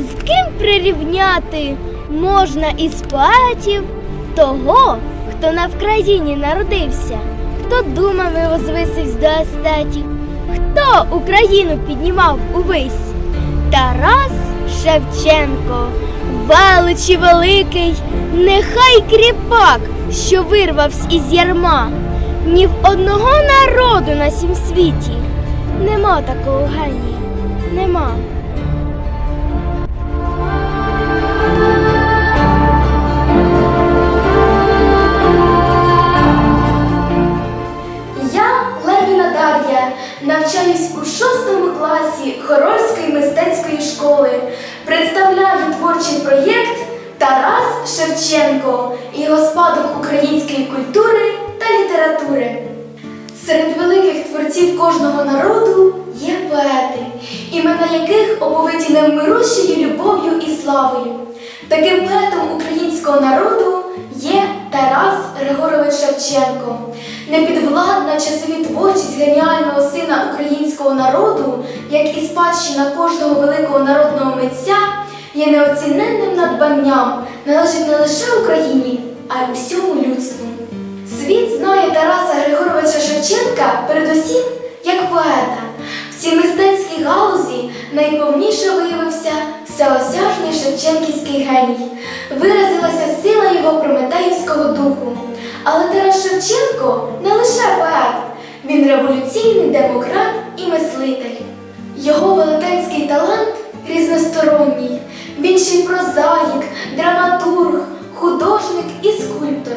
з ким прирівняти можна із поетів того, хто на Вкраїні народився, хто думами возвисився до естетів, хто Україну піднімав увись. Тарас Шевченко, величі великий, нехай кріпак, що вирвався із ярма. Ні в одного народу на сім світі нема такого генія, нема. Спадок української культури та літератури. Серед великих творців кожного народу є поети, імена яких оповиті невмирущою любов'ю і славою. Таким поетом українського народу є Тарас Григорович Шевченко, непідвладна часові творчість геніального сина українського народу, як і спадщина кожного великого народного митця, є неоціненним надбанням, належить не лише Україні, а й усьому людству. Світ знає Тараса Григоровича Шевченка передусім як поета. В цій мистецькій галузі найповніше виявився всеосяжний шевченківський геній. Виразилася сила його прометеївського духу. Але Тарас Шевченко не лише поет, він революційний демократ і мислитель. Його велетенський талант різносторонній. Він ще й прозаїк, драматург, художник і скульптор.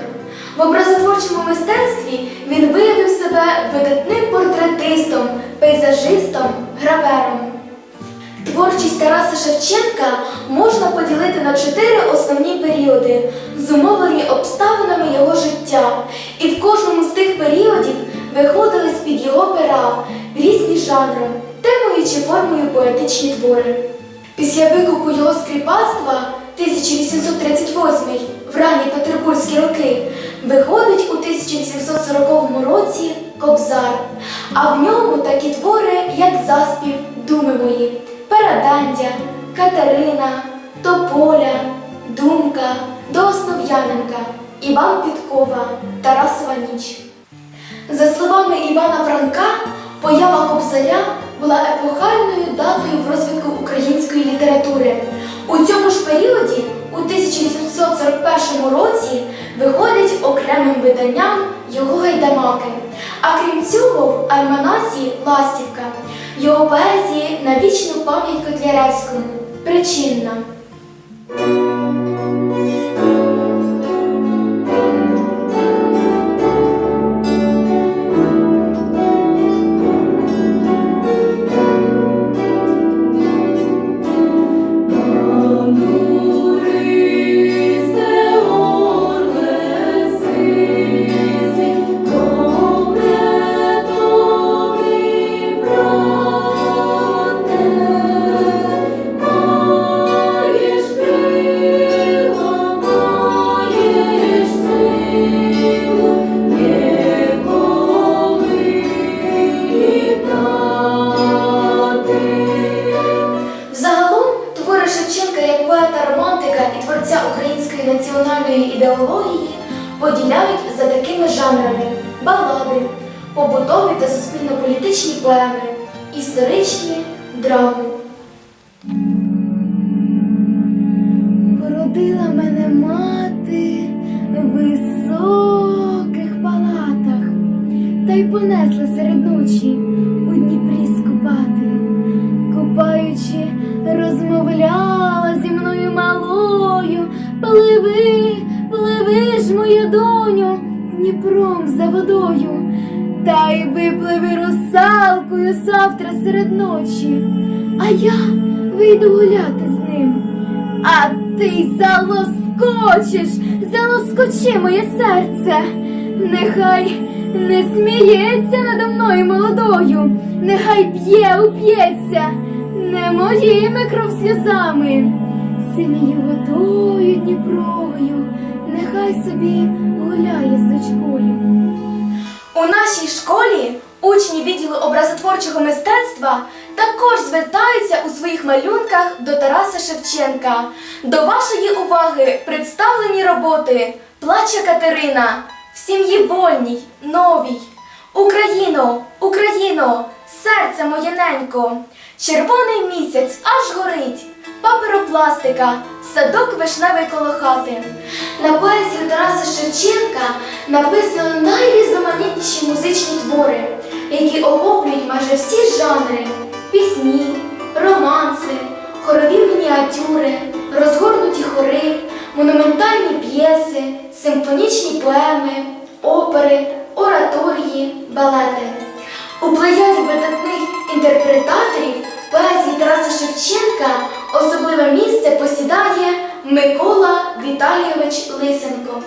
В образотворчому мистецтві він виявив себе видатним портретистом, пейзажистом, гравером. Творчість Тараса Шевченка можна поділити на чотири основні періоди, зумовлені обставинами його життя. І в кожному з тих періодів виходили з-під його пера різні жанри, темою чи формою поетичні твори. Після викупу його скріпацтва 1838 в ранні петербурзькі роки виходить у 1840 році Кобзар, а в ньому такі твори, як заспів Думи мої, Передандя, Катерина, Тополя, Думка, Дооснов'яненка, Іван Підкова, Тарасова ніч. За словами Івана Франка, поява Кобзаря була епохальною датою в розвитку української літератури. У цьому ж періоді, у 1841 році, виходить окремим виданням його гайдамаки. А крім цього, в Альманасі Ластівка його поезії на вічну пам'ять Котляревському причинна. Та суспільно-політичні поеми, історичні драми. Породила мене мати в високих палатах, та й понесла серед ночі у Дніпрі скупати, купаючи, розмовляла зі мною малою, пливи, пливи ж, моя доню, Дніпром за водою, та й випливи русалкою завтра серед ночі, а я вийду гуляти з ним. А ти залоскочиш, залоскочи моє серце, нехай не сміється надо мною молодою, нехай б'є, уп'ється, не моїми кров сльозами, синьою водою Дніпровою, нехай собі гуляє з дочкою. У нашій школі учні відділу образотворчого мистецтва також звертаються у своїх малюнках до Тараса Шевченка. До вашої уваги представлені роботи Плаче Катерина в сім'ї вольній, новій. Україно, Україно, серце моє ненько, червоний місяць аж горить, паперопластика, садок вишневий коло хати. На поезію Тараса Шевченка написано найрізноманітніші музичні твори, які охоплюють майже всі жанри: пісні, романси, хорові мініатюри, розгорнуті хори, монументальні п'єси, симфонічні поеми, опери, ораторії, балети. У плеяді видатних інтерпретаторів поезії Тараса Шевченка особливе місце посідає Микола Віталійович Лисенко.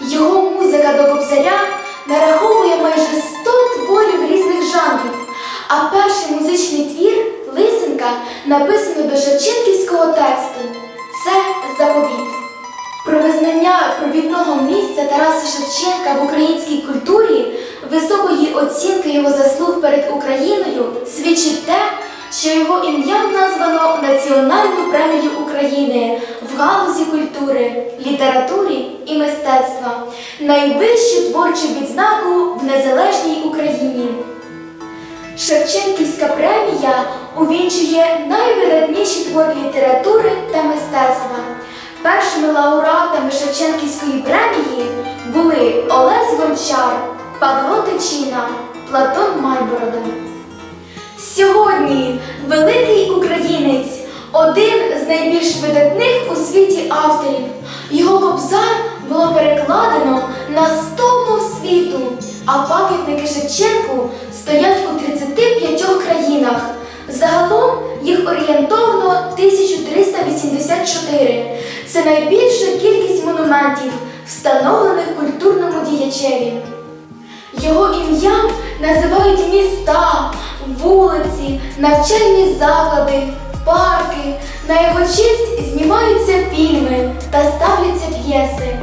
Його музика до кобзаря нараховує майже 100 творів різних жанрів, а перший музичний твір Лисенка написано до Шевченківського тексту це заповіт. Про визнання провідного місця Тараса Шевченка в українській культурі, високої оцінки його заслуг перед Україною свідчить те, що його ім'ям названо Національну премію України в галузі культури, літературі і мистецтва, найвищу творчу відзнаку в незалежній Україні. Шевченківська премія увінчує найвидатніші твори літератури та мистецтва. Першими лауреатами Шевченківської премії були Олесь Гончар, Павло Тичина, Платон Майборода. Сьогодні великий українець, один з найбільш видатних у світі авторів. Його кобзар було перекладено на 100 мов світу, а пам'ятники Шевченку стоять у 35 країнах. Загалом їх орієнтовно 1384. Це найбільша кількість монументів, встановлених культурному діячеві. Його ім'ям називають міста, вулиці, навчальні заклади, парки. На його честь знімаються фільми та ставляться п'єси.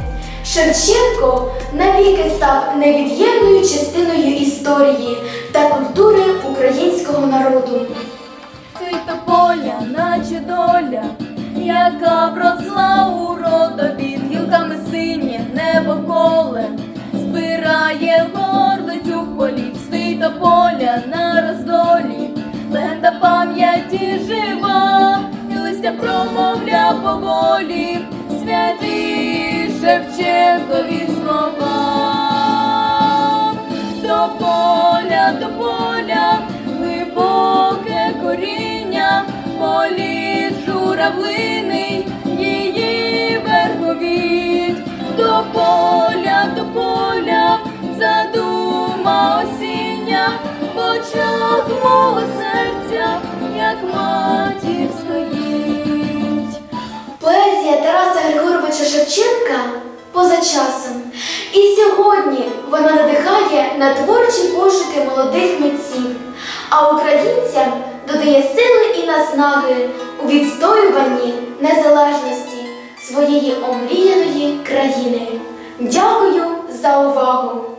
Шевченко навіки став невід'ємною частиною історії та культури українського народу. Світа поля, наче доля, яка вросла у родовід, гілками синє небо коле, збирає гордицю в полі, світа поля на пам'яті жива, і листя промовля поволі, святі Шевченкові слова. До поля, до поля, глибоке коріння, політ журавлиний, її верховіть, до поля, до поля, задума осіння, в очах мого матір стоїть. Поезія Тараса Григоровича Шевченка поза часом. І сьогодні вона надихає на творчі пошуки молодих митців, а українцям додає сили і наснаги у відстоюванні незалежності своєї омріяної країни. Дякую за увагу!